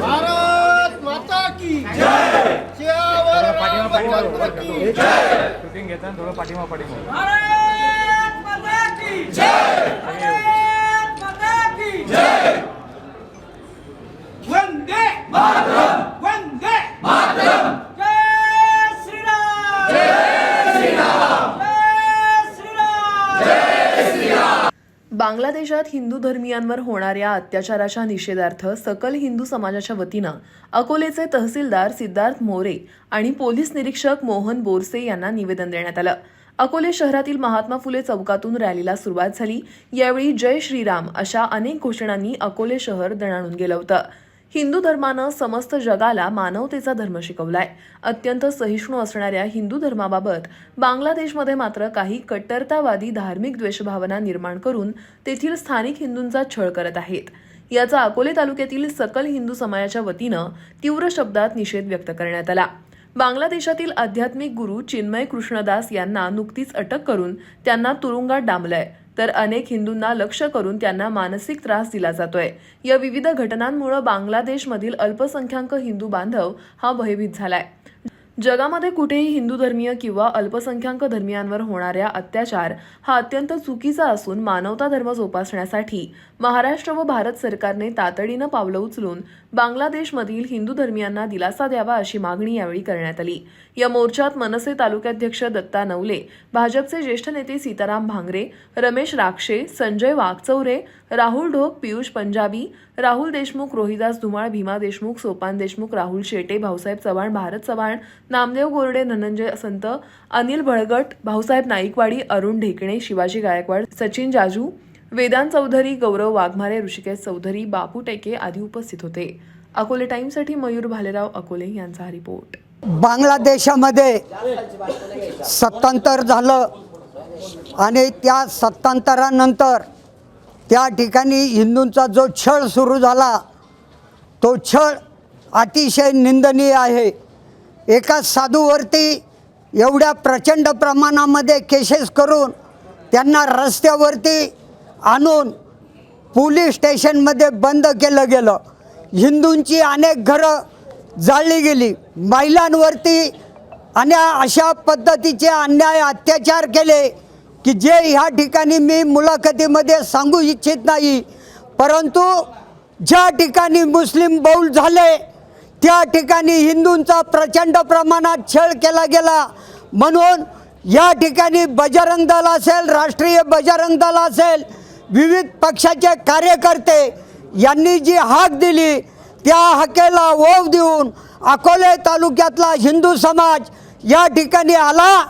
भारत माता की जय। रामचंद्र की शूटिंग घेताना थोडं पाठिंबा पाठिंबा भारत माता की जय। भारत माता की जय। वंदे मातरम। बांगलादेशात हिंदू धर्मियांवर होणाऱ्या अत्याचाराच्या निषेधार्थ सकल हिंदू समाजाच्या वतीनं अकोलेचे तहसीलदार सिद्धार्थ मोरे आणि पोलीस निरीक्षक मोहन बोरसे यांना निवेदन देण्यात आलं. अकोले शहरातील महात्मा फुले चौकातून रॅलीला सुरुवात झाली. यावेळी जय श्रीराम अशा अनेक घोषणांनी अकोले शहर दणाणून गेलं होतं. हिंदू धर्मानं समस्त जगाला मानवतेचा धर्म शिकवलाय. अत्यंत सहिष्णू असणाऱ्या हिंदू धर्माबाबत बांगलादेशमध्ये मात्र काही कट्टरतावादी धार्मिक द्वेषभावना निर्माण करून तेथील स्थानिक हिंदूंचा छळ करत आहेत. याचा अकोले तालुक्यातील सकल हिंदू समाजाच्या वतीनं तीव्र शब्दात निषेध व्यक्त करण्यात आला. बांगलादेशातील आध्यात्मिक गुरु चिन्मय कृष्णदास यांना नुकतीच अटक करून त्यांना तुरुंगात डांबलंय. तर अनेक हिंदूंना लक्ष्य करून त्यांना मानसिक त्रास दिला जातोय. या विविध घटनांमुळे बांगलादेशमधील अल्पसंख्याक हिंदू बांधव हा भयभीत झालाय. जगामध्ये कुठेही हिंदू धर्मीय किंवा अल्पसंख्याक धर्मियांवर होणाऱ्या अत्याचार हा अत्यंत चुकीचा असून मानवता धर्म जोपासण्यासाठी महाराष्ट्र व भारत सरकारने तातडीनं पावलं उचलून बांगलादेशमधील हिंदू धर्मियांना दिलासा द्यावा अशी मागणी यावेळी करण्यात आली. या मोर्चात मनसे तालुकाध्यक्ष दत्ता नवले भाजपचे ज्येष्ठ नेते सीताराम भांगरे रमेश राक्षे संजय वाघचौरे राहुल ढोक पियुष पंजाबी राहुल देशमुख रोहिदास धुमाळ भीमा देशमुख सोपान देशमुख राहुल शेटे भाऊसाहेब चव्हाण भारत चव्हाण नामदेव गोरडे धनंजय संत अनिल भळगट भाऊसाहेब नाईकवाडी अरुण ढेकणे शिवाजी गायकवाड सचिन जाजू वेदांत चौधरी गौरव वाघमारे ऋषिकेश चौधरी बापू टेके आदी उपस्थित होते. अकोले टाईमसाठी मयूर भालेराव अकोले यांचा हा रिपोर्ट. बांगलादेशामध्ये सत्तांतर झालं आणि त्या सत्तांतरानंतर त्या ठिकाणी हिंदूंचा जो छळ सुरू झाला तो छळ अतिशय निंदनीय आहे. एका साधूवरती एवढ्या प्रचंड प्रमाणामध्ये केसेस करून त्यांना रस्त्यावरती आणून पोलीस स्टेशनमध्ये बंद केलं गेलं. हिंदूंची अनेक घरं जाळली गेली. महिलांवरती आणि अशा पद्धतीचे अन्याय अत्याचार केले की जे ह्या ठिकाणी मी मुलाखतीमध्ये सांगू इच्छित नाही. परंतु ज्या ठिकाणी मुस्लिम बहुल झाले त्या ठिकाणी हिंदूंचा प्रचंड प्रमाणात छळ केला गेला. म्हणून या ठिकाणी बजरंग दल असेल राष्ट्रीय बजरंग दल असेल विविध पक्षाचे कार्यकर्ते यांनी जी हाक दिली त्या हाकेला ओव देऊन अकोले तालुक्यातला हिंदू समाज या ठिकाणी आला.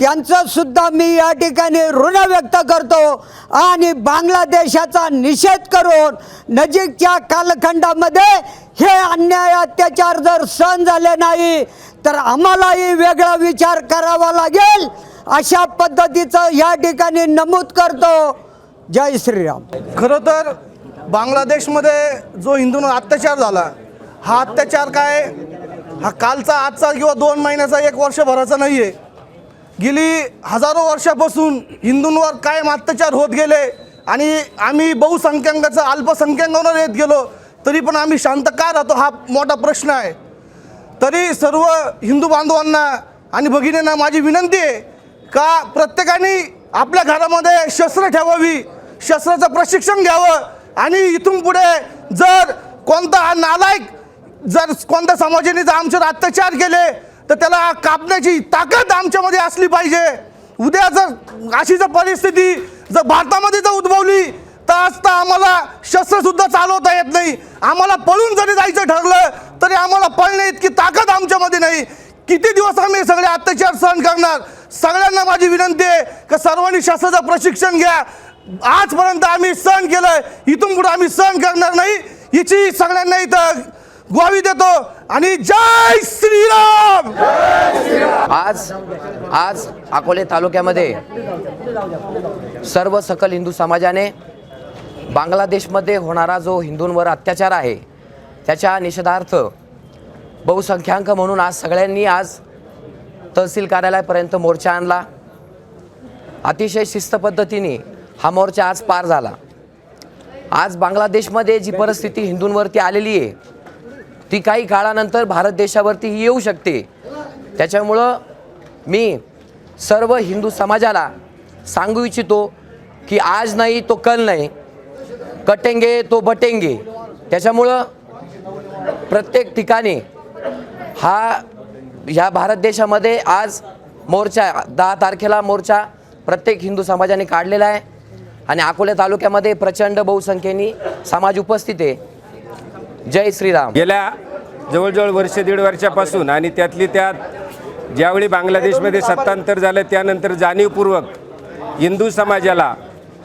त्यांचंसुद्धा मी या ठिकाणी ऋण व्यक्त करतो आणि बांगलादेशाचा निषेध करून नजीकच्या कालखंडामध्ये हे अन्याय अत्याचार जर सहन झाले नाही तर आम्हालाही वेगळा विचार करावा लागेल. अशा पद्धतीचं या ठिकाणी नमूद करतो. जय श्रीराम. खरं तर बांगलादेशमध्ये जो हिंदूंवर अत्याचार झाला हा अत्याचार काय? हा कालचा आजचा किंवा दोन महिन्याचा एक वर्षभराचा नाही आहे गेली हजारो वर्षापासून हिंदूंवर कायम अत्याचार होत गेले आणि आम्ही बहुसंख्याकाचं अल्पसंख्याकांवर येत गेलो तरी पण आम्ही शांत का राहतो हा मोठा प्रश्न आहे. तरी सर्व हिंदू बांधवांना आणि भगिनींना माझी विनंती आहे का प्रत्येकाने आपल्या घरामध्ये शस्त्र ठेवावी शस्त्राचं प्रशिक्षण घ्यावं. आणि इथून पुढे जर कोणता नालायक जर कोणत्या समाजाने जर आमच्यावर अत्याचार केले तर त्याला कापण्याची ताकद आमच्यामध्ये असली पाहिजे. उद्या जर अशी जर परिस्थिती जर भारतामध्ये जर उद्भवली तर असता आम्हाला शस्त्रसुद्धा चालवता येत नाही. आम्हाला पळून जरी जायचं ठरलं तरी आम्हाला पळणे इतकी ताकद आमच्यामध्ये नाही. किती दिवस आम्ही सगळे अत्याचार सहन करणार? सगळ्यांना माझी विनंती आहे की सर्वांनी शस्त्राचं प्रशिक्षण घ्या. आजपर्यंत आम्ही सहन केलं इथून पुढे आम्ही सहन करणार नाही. हिची सगळ्यांना इथं ग्वाही देतो. आणि जय श्रीराम! आज आज अकोले तालुक्यामध्ये सर्व सकल हिंदू समाजाने बांगलादेशमध्ये होणारा जो हिंदूंवर अत्याचार आहे त्याच्या निषेधार्थ बहुसंख्याक म्हणून आज सगळ्यांनी आज तहसील कार्यालयापर्यंत मोर्चा आणला. अतिशय शिस्त पद्धतीने हा मोर्चा आज पार झाला. आज बांगलादेशमध्ये जी परिस्थिती हिंदूंवरती आलेली आहे ती काही काळानंतर भारत देशावरती ही येऊ शकते. त्याच्यामुळं मी सर्व हिंदू समाजाला सांगू इच्छितो की आज नाही तो कल नाही. कटेंगे तो बटेंगे. त्याच्यामुळं प्रत्येक ठिकाणी हा ह्या भारत देशामध्ये आज मोर्चा दहा तारखेला मोर्चा प्रत्येक हिंदू समाजाने काढलेला आहे. आणि अकोला तालुक्यामध्ये प्रचंड बहुसंख्येने समाज उपस्थित आहे. जय श्रीराम. गेल्या जवळजवळ वर्ष दीड वर्षापासून आणि त्यातली त्यात ज्यावेळी बांगलादेशमध्ये सत्तांतर झालं त्यानंतर जाणीवपूर्वक हिंदू समाजाला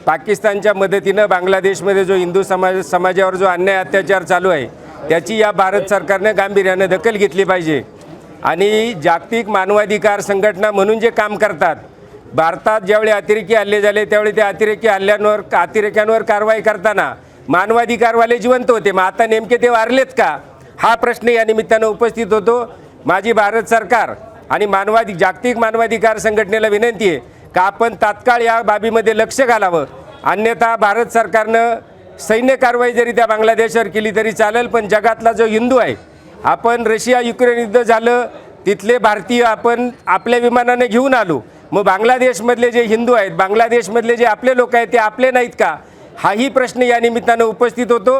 पाकिस्तानच्या मदतीनं बांगलादेशमध्ये जो हिंदू समाज समाजावर जो अन्याय अत्याचार चालू आहे त्याची या भारत सरकारनं गांभीर्यानं दखल घेतली पाहिजे. आणि जागतिक मानवाधिकार संघटना म्हणून जे काम करतात भारतात ज्यावेळी अतिरेकी हल्ले झाले त्यावेळी त्या अतिरेकी हल्ल्यांवर अतिरेक्यांवर कारवाई करताना मानवाधिकारवाले जिवंत होते. मग आता नेमके ते वारलेत का? हा प्रश्न या निमित्तानं उपस्थित होतो. माझी भारत सरकार आणि मानवाधिक जागतिक मानवाधिकार संघटनेला विनंती आहे का आपण तात्काळ या बाबीमध्ये लक्ष घालावं? अन्यथा भारत सरकारनं सैन्य कारवाई जरी त्या बांगलादेशावर केली तरी चालेल पण जगातला जो हिंदू आहे आपण रशिया युक्रेन युद्ध झालं तिथले भारतीय आपण आपल्या विमानाने घेऊन आलो. मग बांगलादेशमधले जे हिंदू आहेत बांगलादेशमधले जे आपले लोक आहेत ते आपले नाहीत का? हाही प्रश्न या निमित्तानं उपस्थित होतो.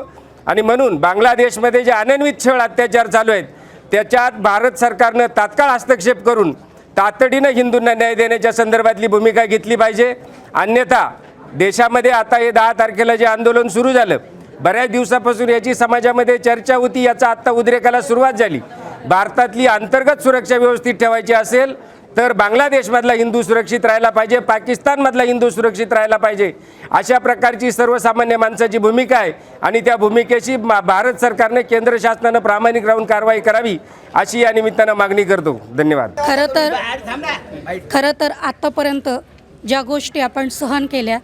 आणि म्हणून बांगलादेशमध्ये जे अनन्वित छळ अत्याचार चालू आहेत त्याच्यात भारत सरकारनं तात्काळ हस्तक्षेप करून तातडीनं हिंदूंना न्याय देण्याच्या संदर्भातली भूमिका घेतली पाहिजे. अन्यथा देशामध्ये आता हे दहा तारखेला जे आंदोलन सुरू झालं बऱ्याच दिवसापासून याची समाजामध्ये चर्चा होती याचा आत्ता उद्रेकाला सुरुवात झाली. भारतातली अंतर्गत सुरक्षा व्यवस्थित ठेवायची असेल तर बांगलादेशमधला हिंदू सुरक्षित राहायला पाहिजे पाकिस्तानमधला हिंदू सुरक्षित राहायला पाहिजे. अशा प्रकारची सर्वसामान्य माणसाची भूमिका आहे आणि त्या भूमिकेशी मा- भारत सरकारने केंद्र शासनानं प्रामाणिक राहून कारवाई करावी अशी या निमित्तानं मागणी करतो. धन्यवाद. खरं तर खरं तर आत्तापर्यंत ज्या गोष्टी आपण सहन केल्या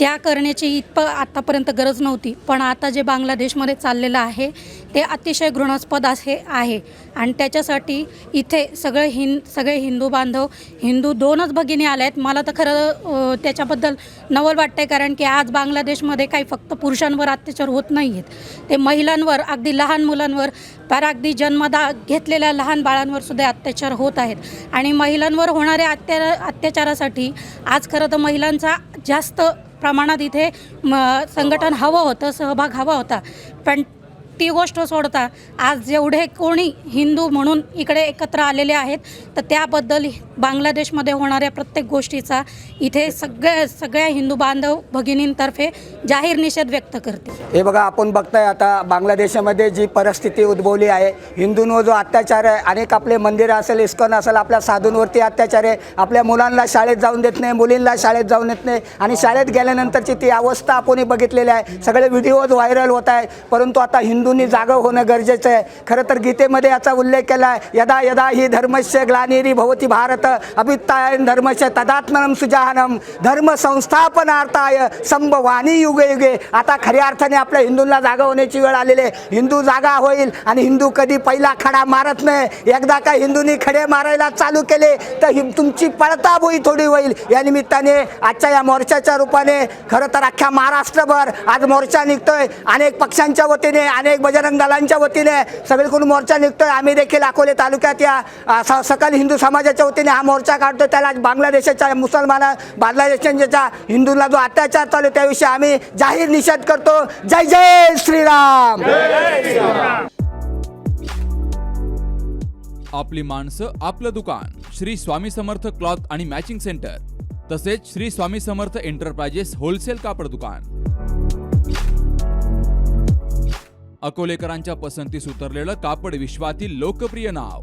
त्या करण्याची इतप आत्तापर्यंत गरज नव्हती. पण आता जे बांगलादेशमध्ये चाललेलं आहे ते अतिशय घृणास्पद असे आहे. आणि त्याच्यासाठी इथे सगळे हिं सगळे हिंदू बांधव हिंदू दोनच भगिनी आल्या आहेत मला तर खरं त्याच्याबद्दल नवल वाटतं आहे कारण की आज बांगलादेशमध्ये काही फक्त पुरुषांवर अत्याचार होत नाही आहेत ते महिलांवर अगदी लहान मुलांवर फार अगदी जन्मदा घेतलेल्या लहान बाळांवर सुद्धा अत्याचार होत आहेत. आणि महिलांवर होणाऱ्या अत्या अत्याचारासाठी आज खरं तर महिलांचा जास्त प्रमाणात इथे संघटन हवं होतं सहभाग हवा होता. पण ती गोष्ट सोडता आज जेवढे कोणी हिंदू म्हणून इकडे एकत्र आलेले आहेत तर त्याबद्दल बांगलादेशमध्ये होणाऱ्या प्रत्येक गोष्टीचा इथे सगळ्या सगळ्या हिंदू बांधव भगिनींतर्फे जाहीर निषेध व्यक्त करते हे बघा आपण बघताय आता बांगलादेशामध्ये जी परिस्थिती उद्भवली आहे हिंदूंवर जो अत्याचार आहे अनेक आपले मंदिरं असेल इस्कॉन असेल आपल्या साधूंवरती अत्याचार आहे. आपल्या मुलांना शाळेत जाऊन देत नाही मुलींना शाळेत जाऊन देत नाही आणि शाळेत गेल्यानंतरची ती अवस्था आपण बघितलेली आहे. सगळे व्हिडिओज व्हायरल होत आहे परंतु आता हिंदूंनी जागं होणं गरजेचं आहे. खरं तर गीतेमध्ये याचा उल्लेख केला आहे यदा यदा ही धर्मस्य ग्लानिरी भवती भारत अभित्तायन धर्मश तदात्मनम सुजाहनम धर्म संस्थापनार्थाय संभवानी युगे युगे. आता खऱ्या अर्थाने आपल्या हिंदूंना जागा होण्याची वेळ आलेली आहे. हिंदू जागा होईल आणि हिंदू कधी पहिला खडा मारत नाही. एकदा का हिंदूंनी खडे मारायला चालू केले तर हि तुमची पळताबोई थोडी होईल. या निमित्ताने आजच्या या मोर्चाच्या रूपाने खरं तर अख्ख्या महाराष्ट्रभर आज मोर्चा निघतोय. अनेक पक्षांच्या वतीने अनेक बजरंग दलांच्या वतीने सगळीकडून मोर्चा निघतोय. आम्ही देखील अकोले तालुक्यात या सकल हिंदू समाजाच्या वतीने हा मोर्चा काढतो त्याला बांगलादेशाच्या मुसलमान बांगलादेशांच्या हिंदूंना जो अत्याचार चालू त्याविषयी आम्ही जाहीर निषेध करतो. जय जय श्रीराम! आपली माणसं आपलं दुकान श्री स्वामी समर्थ क्लॉथ आणि मॅचिंग सेंटर तसेच श्री स्वामी समर्थ एंटरप्राइजेस होलसेल कापड दुकान. अकोलेकरांच्या पसंतीस उतरलेलं कापड विश्वातील लोकप्रिय नाव